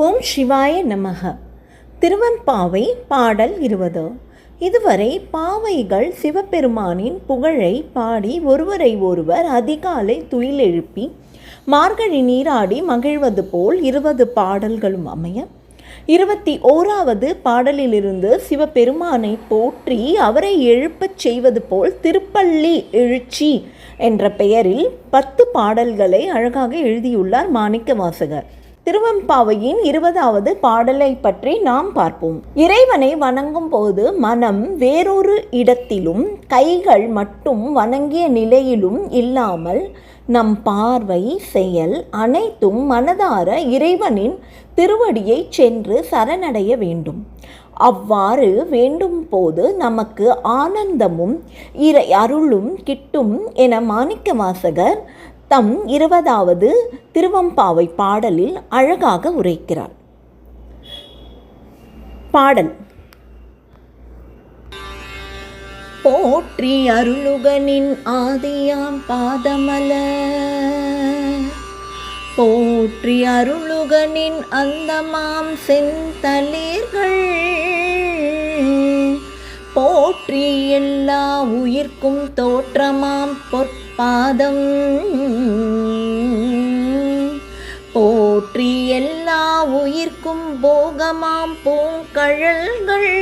ஓம் சிவாய நமக திருவன்பாவை பாடல் இருபது. இதுவரை பாவைகள் சிவபெருமானின் புகழை பாடி ஒருவரை ஒருவர் அதிகாலை துயிலெழுப்பி மார்கழி நீராடி மகிழ்வது போல் இருபது பாடல்களும் அமைய இருபத்தி ஓராவது பாடலிலிருந்து சிவபெருமானை போற்றி அவரை எழுப்பச் செய்வது போல் திருப்பள்ளி எழுச்சி என்ற பெயரில் பத்து பாடல்களை அழகாக எழுதியுள்ளார் மாணிக்க வாசகர் திருவம்பாவையின் இருபதாவது பாடலை பற்றி நாம் பார்ப்போம். இறைவனை வணங்கும் போது மனம் வேறொரு இடத்திலும் கைகள் மட்டும் வணங்கிய நிலையிலும் இல்லாமல் நம் பார்வை செயல் அனைத்தும் மனதார இறைவனின் திருவடியை சென்று சரணடைய வேண்டும். அவ்வாறு வேண்டும் போது நமக்கு ஆனந்தமும் இறை அருளும் கிட்டும் என மாணிக்க வாசகர் தம் இருபதாவது திருவம்பாவை பாடலில் அழகாக உரைக்கிறார். பாடல். போற்றி அருளுகனின் ஆதியாம் பாதமல. போற்றி அருளுகனின் அந்தமாம் செந்தளிர்கள். போற்றி எல்லா உயிர்க்கும் தோற்றமாம் பொற்பாதம். போற்றி எல்லா உயிர்க்கும் போகமாம் பூங்கழல்கள்.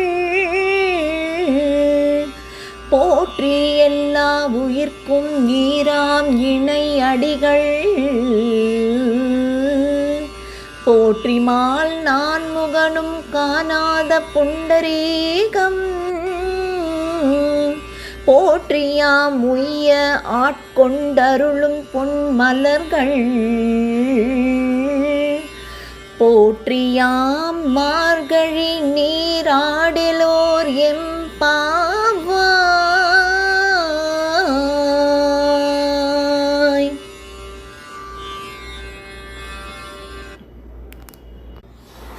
போற்றி எல்லா உயிர்க்கும் ஈராம் இணை அடிகள். போற்றிமால் நான் முகனும் காணாத புண்டரீகம். போற்றியாம் உய்ய ஆட்கொண்டருளும் பொன்மலர்கள். போற்றியாம் மார்கழி நீராடிலோர் எம்பாவாய்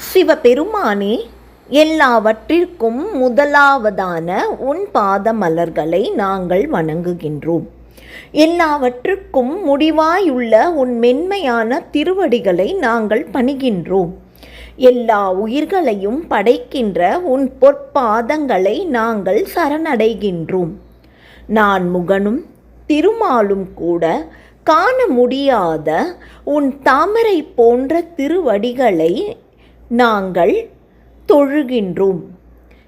சிவபெருமானே எல்லாவற்றிற்கும் முதலாவதான உன் பாத மலர்களை நாங்கள் வணங்குகின்றோம். எல்லாவற்றுக்கும் முடிவாயுள்ள உன் மென்மையான திருவடிகளை நாங்கள் பணிகின்றோம். எல்லா உயிர்களையும் படைக்கின்ற உன் பொற்பாதங்களை நாங்கள் சரணடைகின்றோம். நான் முகனும் திருமாலும் கூட காண முடியாத உன் தாமரை போன்ற திருவடிகளை நாங்கள் தொழுகின்றோம்.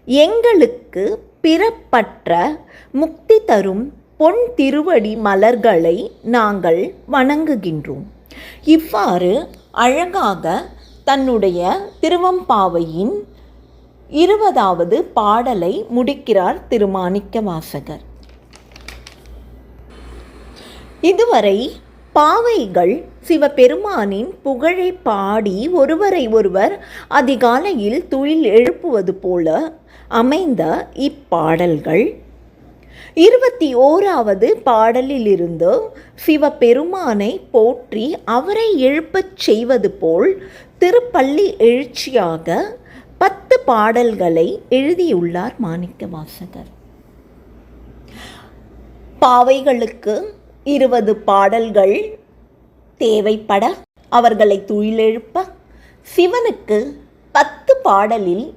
எங்களுக்கு பிறப்பற்ற முக்தி தரும் பொன் திருவடி மலர்களை நாங்கள் வணங்குகின்றோம். இவ்வாறு அழகாக தன்னுடைய திருவம்பாவையின் இருபதாவது பாடலை முடிக்கிறார் திருமாணிக்க வாசகர் இதுவரை பாவைகள் சிவபெருமானின் புகழை பாடி ஒருவரை ஒருவர் அதிகாலையில் துயில் எழுப்புவது போல அமைந்த இப்பாடல்கள். இருபத்தி ஓராவது பாடலிலிருந்து சிவபெருமானை போற்றி அவரை எழுப்பச் செய்வது போல் திருப்பள்ளி எழுச்சியாக பத்து பாடல்களை எழுதியுள்ளார் மாணிக்க வாசகர் பாவைகளுக்கு இருபது பாடல்கள் தேவைப்பட அவர்களை துயிலெழுப்ப சிவனுக்கு பத்து பாடலில்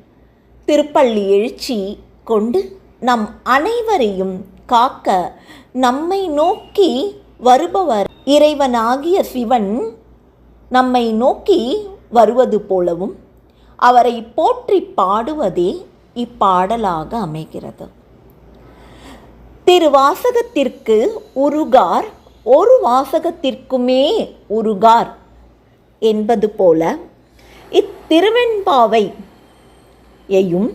திருப்பள்ளி எழுச்சி கொண்டு நம் அனைவரையும் காக்க நம்மை நோக்கி வருபவர் இறைவனாகிய சிவன். நம்மை நோக்கி வருவது போலவும் அவரை போற்றி பாடுவதே இப்பாடலாக அமைகிறது. திருவாசகத்திற்கு உருகார் ஒரு வாசகத்திற்குமே உருகார் என்பது போல இத்திருவெண்பாவையையும்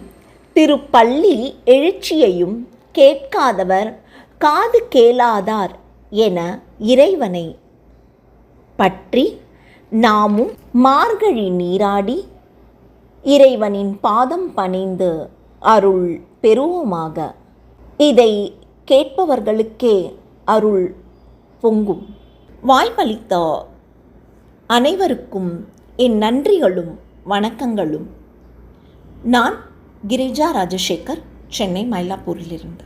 திருப்பள்ளி எழுச்சியையும் கேட்காதவர் காது கேளாதார் என இறைவனை பற்றி நாமும் மார்கழி நீராடி இறைவனின் பாதம் பணிந்து அருள் பெறுவோமாக. இதை கேட்பவர்களுக்கே அருள் பொங்கும். வாய்ப்பளித்த அனைவருக்கும் என் நன்றிகளும் வணக்கங்களும். நான் கிரிஜா ராஜசேகர் சென்னை மயிலாப்பூரிலிருந்து.